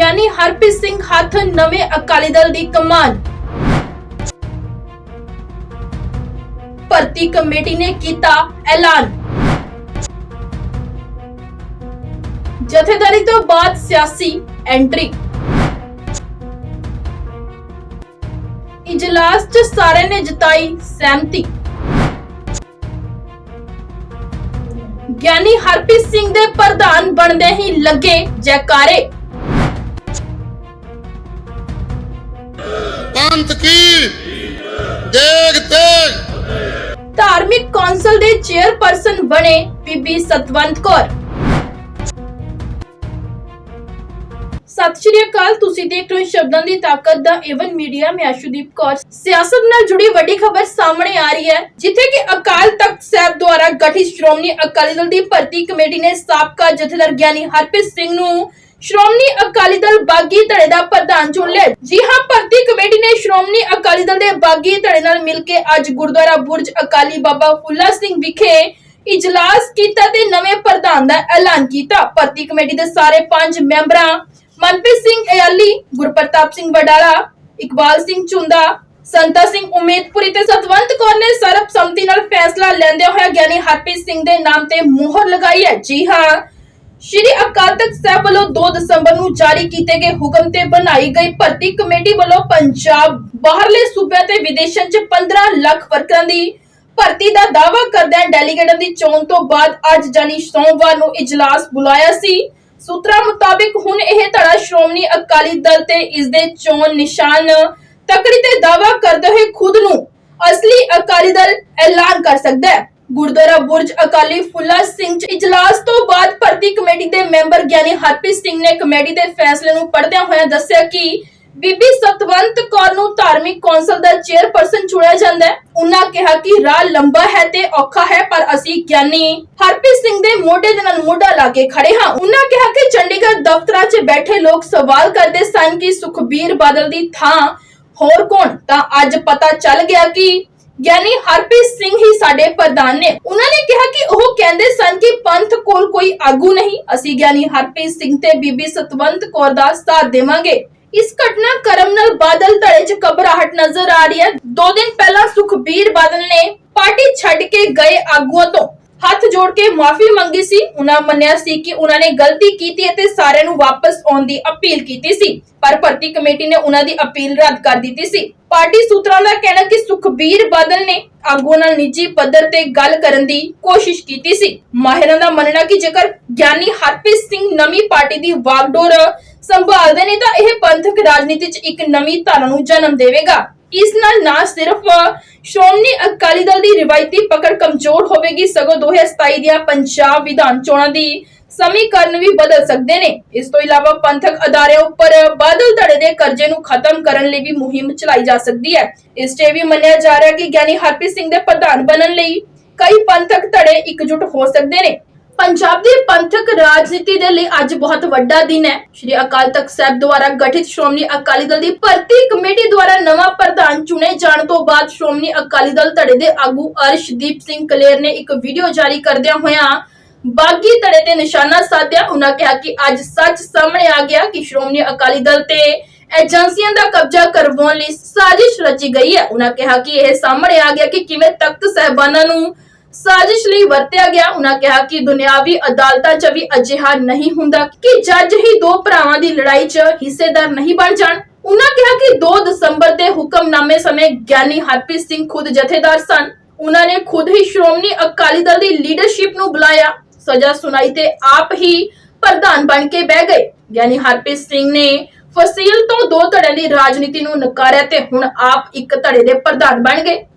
ਗਿਆਨੀ ਹਰਪ੍ਰੀਤ ਸਿੰਘ ਹੱਥ ਨਵੇਂ ਅਕਾਲੀ ਦਲ ਦੀ ਕਮਾਨ ਭਰਤੀ ਕਮੇਟੀ ਨੇ ਕੀਤਾ ਐਲਾਨ। ਜਥੇਦਾਰੀ ਤੋਂ ਬਾਅਦ ਸਿਆਸੀ ਐਂਟਰੀ। ਇਜਲਾਸ 'ਚ ਸਾਰਿਆਂ ਨੇ ਜਤਾਈ ਸਹਿਮਤੀ। ਗਿਆਨੀ ਹਰਪ੍ਰੀਤ ਸਿੰਘ ਦੇ ਪ੍ਰਧਾਨ ਬਣਦੇ ਹੀ ਲੱਗੇ ਜੈਕਾਰੇ। ਪੰਥ ਕੀ? ਦੇਗ ਤੇਗ ਧਾਰਮਿਕ ਕੌਂਸਲ ਦੇ ਚੇਅਰਪਰਸਨ ਬਣੇ ਬੀਬੀ ਸਤਵੰਤ ਕੌਰ। ਸਤਿ ਸ਼੍ਰੀ ਅਕਾਲ, ਤੁਸੀਂ ਦੇਖ ਰਹੇ ਹੋ ਸ਼ਬਦਾਂ ਦੀ ਤਾਕਤ ਦਾ ਏਵਨ ਮੀਡੀਆ ਮੈਂ ਆਸ਼ੂਦੀਪ ਕੌਰ। ਸਿਆਸਤ ਨਾਲ ਜੁੜੀ ਵੱਡੀ ਖਬਰ ਸਾਹਮਣੇ ਆ ਰਹੀ ਹੈ, ਜਿੱਥੇ ਕਿ ਅਕਾਲ ਤਖਤ ਸਾਹਿਬ ਦੁਆਰਾ ਗਠਿਤ ਸ਼੍ਰੋਮਣੀ ਅਕਾਲੀ ਦਲ ਦੀ ਭਰਤੀ ਕਮੇਟੀ ਨੇ ਸਾਬਕਾ ਜਥੇਦਾਰ ਗਿਆਨੀ ਹਰਪ੍ਰੀਤ ਸਿੰਘ ਨੂੰ ਸ਼੍ਰੋਮਣੀ ਅਕਾਲੀ ਦਲ ਬਾਗੀ ਧੜੇ ਦਾ ਪ੍ਰਧਾਨ ਚੁਣ ਲਿਆ। ਜੀ ਹਾਂ ਭਰਤੀ ਕਮੇਟੀ ਨੇ ਸ਼੍ਰੋਮਣੀ ਅਕਾਲੀ ਦਲ ਦੇ ਬਾਗੀ ਧੜੇ ਨਾਲ ਮਿਲ ਕੇ ਅੱਜ ਗੁਰਦੁਆਰਾ ਬੁਰਜ ਅਕਾਲੀ ਬਾਬਾ ਫੁੱਲਾ ਸਿੰਘ ਵਿਖੇ ਇਜਲਾਸ ਕੀਤਾ ਤੇ ਨਵੇਂ ਪ੍ਰਧਾਨ ਦਾ ਐਲਾਨ ਕੀਤਾ। ਭਰਤੀ ਕਮੇਟੀ ਦੇ ਸਾਰੇ ਪੰਜ ਮੈਂਬਰਾਂ ਮਨਪ੍ਰੀਤ ਸਿੰਘ ਅਯਾਲੀ, ਗੁਰਪ੍ਰਤਾਪ ਸਿੰਘ ਵਡਾਲਾ, ਇਕਬਾਲ ਸਿੰਘ ਚੁੰਦਾ ਸੰਤਾ ਸਿੰਘ ਉਮੇਦਪੁਰੀ ਤੇ ਸਤਵੰਤ ਕੌਰ ਨੇ ਸਰਬਸੰਮਤੀ ਨਾਲ ਫੈਸਲਾ ਲੈਂਦੇ ਹੋਏ ਗਿਆਨੀ ਹਰਪ੍ਰੀਤ ਸਿੰਘ ਦੇ ਨਾਮ ਤੇ ਮੋਹਰ ਲਗਾਈ ਹੈ। ਜੀ ਹਾਂ ਸ਼੍ਰੀ ਅਕਾਲ ਤਖਤ ਸਾਹਿਬ ਵੱਲੋਂ 2 ਦਸੰਬਰ ਨੂੰ ਜਾਰੀ ਕੀਤੇ ਗਏ ਹੁਕਮ ਤੇ ਬਣਾਈ ਗਈ ਭਰਤੀ ਕਮੇਟੀ ਵੱਲੋਂ ਪੰਜਾਬ ਬਾਹਰਲੇ ਸੂਬਿਆਂ ਤੇ ਵਿਦੇਸ਼ਾਂ 'ਚ 15 ਲੱਖ ਵਰਕਰਾਂ ਦੀ ਭਰਤੀ ਦਾ ਦਾਅਵਾ ਕਰਦਿਆਂ ਡੈਲੀਗੇਟਾਂ ਦੀ ਚੋਣ ਤੋਂ ਬਾਅਦ ਅੱਜ ਜਾਨੀ ਸੋਮਵਾਰ ਨੂੰ ਇਜਲਾਸ ਬੁਲਾਇਆ ਸੀ। ਸੂਤਰਾਂ ਮੁਤਾਬਿਕ ਹੁਣ ਇਹ ਧੜਾ ਸ਼੍ਰੋਮਣੀ ਅਕਾਲੀ ਦਲ ਤੇ ਇਸ ਦੇ ਚੋਣ ਨਿਸ਼ਾਨ ਤਕੜੀ ਤੇ ਦਾਅਵਾ ਕਰਦੇ ਹੋਏ ਖੁਦ ਨੂੰ ਅਸਲੀ ਅਕਾਲੀ ਦਲ ਐਲਾਨ ਕਰ ਸਕਦਾ ਹੈ। ਗੁਰਦੁਆਰਾ ਬੁਰਜ ਅਕਾਲੀ ਫੁੱਲਾ ਸਿੰਘ ਚ ਇਜਲਾਸ ਤੋਂ ਬਾਅਦ ਭਰਤੀ ਕਮੇਟੀ ਦੇ ਮੈਂਬਰ ਗਿਆਨੀ ਹਰਪ੍ਰੀਤ ਸਿੰਘ ਨੇ ਕਮੇਟੀ ਦੇ ਫੈਸਲੇ ਨੂੰ ਪੜ੍ਹਦਿਆਂ ਹੋਇਆਂ ਦੱਸਿਆ ਕਿ ਬੀਬੀ ਸਤਵੰਤ ਕੌਰ ਨੂੰ ਧਾਰਮਿਕ ਕੌਂਸਲ ਦਾ ਚੇਅਰਪਰਸਨ ਚੁਣਿਆ ਜਾਂਦਾ ਹੈ। ਉਹਨਾਂ ਕਿਹਾ ਕਿ ਰਾਹ ਲੰਬਾ ਹੈ ਤੇ ਔਖਾ ਹੈ, ਪਰ ਅਸੀਂ ਗਿਆਨੀ ਹਰਪ੍ਰੀਤ ਸਿੰਘ ਦੇ ਮੋਢੇ ਦੇ ਨਾਲ ਮੋਢਾ ਲਾ ਕੇ ਖੜੇ ਹਾਂ। ਉਹਨਾਂ ਕਿਹਾ ਕਿ ਚੰਡੀਗੜ੍ਹ ਦਫ਼ਤਰਾਂ 'ਚ ਬੈਠੇ ਲੋਕ ਸਵਾਲ ਕਰਦੇ ਸਨ ਕਿ ਸੁਖਬੀਰ ਬਾਦਲ ਦੀ ਥਾਂ ਹੋਰ ਕੌਣ? ਤਾਂ ਅੱਜ ਪਤਾ ਚੱਲ ਗਿਆ ਕਿ ਗਿਆਨੀ ਹਰਪ੍ਰੀਤ ਸਿੰਘ ਹੀ ਸਾਡੇ ਪ੍ਰਧਾਨ ਨੇ। ਉਹਨਾਂ ਨੇ ਕਿਹਾ ਕਿ ਉਹ ਕਹਿੰਦੇ ਸਨ ਕਿ ਪੰਥ ਕੋਲ ਕੋਈ ਆਗੂ ਨਹੀਂ। ਅਸੀਂ ਗਿਆਨੀ ਹਰਪ੍ਰੀਤ ਸਿੰਘ ਤੇ ਬੀਬੀ ਸਤਵੰਤ ਕੌਰ ਦਾ ਸਾਥ ਦੇਵਾਂਗੇ। ਇਸ ਘਟਨਾ ਕਰਮ ਨਾਲ ਬਾਦਲ ਧੜੇ 'ਚ ਘਬਰਾਹਟ ਨਜ਼ਰ ਆ ਰਹੀ ਹੈ। ਦੋ ਦਿਨ ਪਹਿਲਾਂ ਸੁਖਬੀਰ ਬਾਦਲ ਨੇ ਪਾਰਟੀ ਛੱਡ ਕੇ ਗਏ ਆਗੂਆਂ ਤੋਂ। ਹੱਥ ਜੋੜ ਕੇ ਮਾਫੀ ਮੰਗੀ ਸੀ। ਉਹਨਾਂ ਮੰਨਿਆ ਸੀ ਕਿ ਉਹਨਾਂ ਨੇ ਗਲਤੀ ਕੀਤੀ ਅਤੇ ਸਾਰਿਆਂ ਨੂੰ ਵਾਪਸ ਆਉਣ ਦੀ ਅਪੀਲ ਕੀਤੀ ਸੀ। ਪਰ ਭਰਤੀ ਕਮੇਟੀ ਨੇ ਉਹਨਾਂ ਦੀ ਅਪੀਲ ਰੱਦ ਕਰ ਦਿੱਤੀ ਸੀ। ਪਾਰਟੀ ਸੂਤਰਾਂ ਦਾ ਕਹਿਣਾ ਕਿ ਸੁਖਬੀਰ ਬਾਦਲ ਨੇ ਆਗੂਆਂ ਨਾਲ ਨਿੱਜੀ ਪੱਧਰ ਤੇ ਗੱਲ ਕਰਨ ਦੀ ਕੋਸ਼ਿਸ਼ ਕੀਤੀ ਸੀ। ਮਾਹਿਰਾਂ ਦਾ ਮੰਨਣਾ ਕਿ ਜੇਕਰ ਗਿਆਨੀ ਹਰਪ੍ਰੀਤ ਸਿੰਘ ਨਵੀਂ ਪਾਰਟੀ ਦੀ ਵਾਗਡੋਰ ਸੰਭਾਲਦੇ ਨੇ ਤਾਂ ਇਹ ਪੰਥਕ ਰਾਜਨੀਤੀ 'ਚ ਇੱਕ ਨਵੀਂ ਧਾਰਾ ਨੂੰ ਜਨਮ ਦੇਵੇਗਾ। ਇਸ ਨਾਲ ਨਾ ਸਿਰਫ ਸ਼੍ਰੋਮਣੀ ਅਕਾਲੀ ਦਲ ਦੀ ਰਿਵਾਇਤੀ ਪਕੜ ਕਮਜ਼ੋਰ ਹੋਵੇਗੀ, ਸਗੋਂ 2027 ਦੀਆਂ ਪੰਜਾਬ ਵਿਧਾਨ ਚੋਣਾਂ ਦੀ ਸਮੀਕਰਨ ਵੀ ਬਦਲ ਸਕਦੇ ਨੇ। ਇਸ ਤੋਂ ਇਲਾਵਾ ਪੰਥਕ ਅਦਾਰਿਆਂ ਉੱਪਰ ਬਾਦਲ ਧੜੇ ਦੇ ਕਰਜ਼ੇ ਨੂੰ ਖਤਮ ਕਰਨ ਲਈ ਵੀ ਮੁਹਿੰਮ ਚਲਾਈ ਜਾ ਸਕਦੀ ਹੈ। ਇਸ 'ਚ ਇਹ ਵੀ ਮੰਨਿਆ ਜਾ ਰਿਹਾ ਕਿ ਗਿਆਨੀ ਹਰਪ੍ਰੀਤ ਸਿੰਘ ਦੇ ਪ੍ਰਧਾਨ ਬਣਨ ਲਈ ਕਈ ਪੰਥਕ ਧੜੇ ਇਕਜੁੱਟ ਹੋ ਸਕਦੇ ਨੇ। ਪੰਜਾਬ ਦੀ ਪੰਥਕ ਰਾਜਨੀਤੀ ਦੇ ਲਈ ਅੱਜ ਬਹੁਤ ਵੱਡਾ ਦਿਨ ਹੈ। ਸ਼੍ਰੀ ਅਕਾਲ ਤਖਤ ਸਾਹਿਬ ਦੁਆਰਾ ਗਠਿਤ ਸ਼੍ਰੋਮਣੀ ਅਕਾਲੀ ਦਲ ਦੀ ਭਰਤੀ ਕਮੇਟੀ ਦੁਆਰਾ ਨਵਾਂ ਪ੍ਰਧਾਨ ਚੁਣੇ ਜਾਣ ਤੋਂ ਬਾਅਦ ਸ਼੍ਰੋਮਣੀ ਅਕਾਲੀ ਦਲ ਧੜੇ ਦੇ ਆਗੂ ਅਰਸ਼ਦੀਪ ਸਿੰਘ ਕਲੇਰ ਨੇ ਇੱਕ ਵੀਡੀਓ ਜਾਰੀ ਕਰਦਿਆਂ ਹੋਇਆਂ ਬਾਗੀ ਧੜੇ ਤੇ ਨਿਸ਼ਾਨਾ ਸਾਧਿਆ। ਉਹਨਾਂ ਕਿਹਾ ਕਿ ਅੱਜ ਸੱਚ ਸਾਹਮਣੇ ਆ ਗਿਆ ਕਿ ਸ਼੍ਰੋਮਣੀ ਅਕਾਲੀ ਦਲ ਤੇ ਏਜੰਸੀਆਂ ਦਾ ਕਬਜ਼ਾ ਕਰਵਾਉਣ ਲਈ ਸਾਜ਼ਿਸ਼ ਰਚੀ ਗਈ ਹੈ। ਉਹਨਾਂ ਕਿਹਾ ਕਿ ਇਹ ਸਾਹਮਣੇ ਆ ਗਿਆ ਕਿ ਕਿਵੇਂ ਤਖਤ ਸਹਿਬਾਨਾਂ ਨੂੰ ਸਾਜ਼ਿਸ਼ ਲਈ ਵਰਤਿਆ ਗਿਆ। ਉਹਨਾਂ ਕਿਹਾ ਕਿ ਦੁਨਿਆਵੀ ਅਦਾਲਤਾਂ 'ਚ ਵੀ ਅਜਿਹਾ ਨਹੀਂ ਹੁੰਦਾ ਕਿ ਜੱਜ ਹੀ ਦੋ ਭਰਾਵਾਂ ਦੀ ਲੜਾਈ 'ਚ ਹਿੱਸੇਦਾਰ ਨਹੀਂ ਬਣ ਜਾਣ। ਉਹਨਾਂ ਕਿਹਾ ਕਿ 2 ਦਸੰਬਰ ਦੇ ਹੁਕਮਨਾਮੇ ਸਮੇਂ ਗਿਆਨੀ ਹਰਪ੍ਰੀਤ ਸਿੰਘ ਖੁਦ ਜਥੇਦਾਰ ਸਨ। ਉਹਨਾਂ ਨੇ ਖੁਦ ਹੀ ਸ਼੍ਰੋਮਣੀ ਅਕਾਲੀ ਦਲ ਦੀ ਲੀਡਰਸ਼ਿਪ ਨੂੰ ਬੁਲਾਇਆ। ਸਜ਼ਾ ਸੁਣਾਈ ਤੇ ਆਪ ਹੀ ਪ੍ਰਧਾਨ ਬਣ ਕੇ ਬਹਿ ਗਏ। ਗਿਆਨੀ ਹਰਪ੍ਰੀਤ ਸਿੰਘ ਨੇ ਫਸੀਲ ਤੋਂ ਦੋ ਧੜਿਆਂ ਦੀ ਰਾਜਨੀਤੀ ਨੂੰ ਨਕਾਰਿਆ ਤੇ ਹੁਣ ਆਪ ਇੱਕ ਧੜੇ ਦੇ ਪ੍ਰਧਾਨ ਬਣ ਗਏ।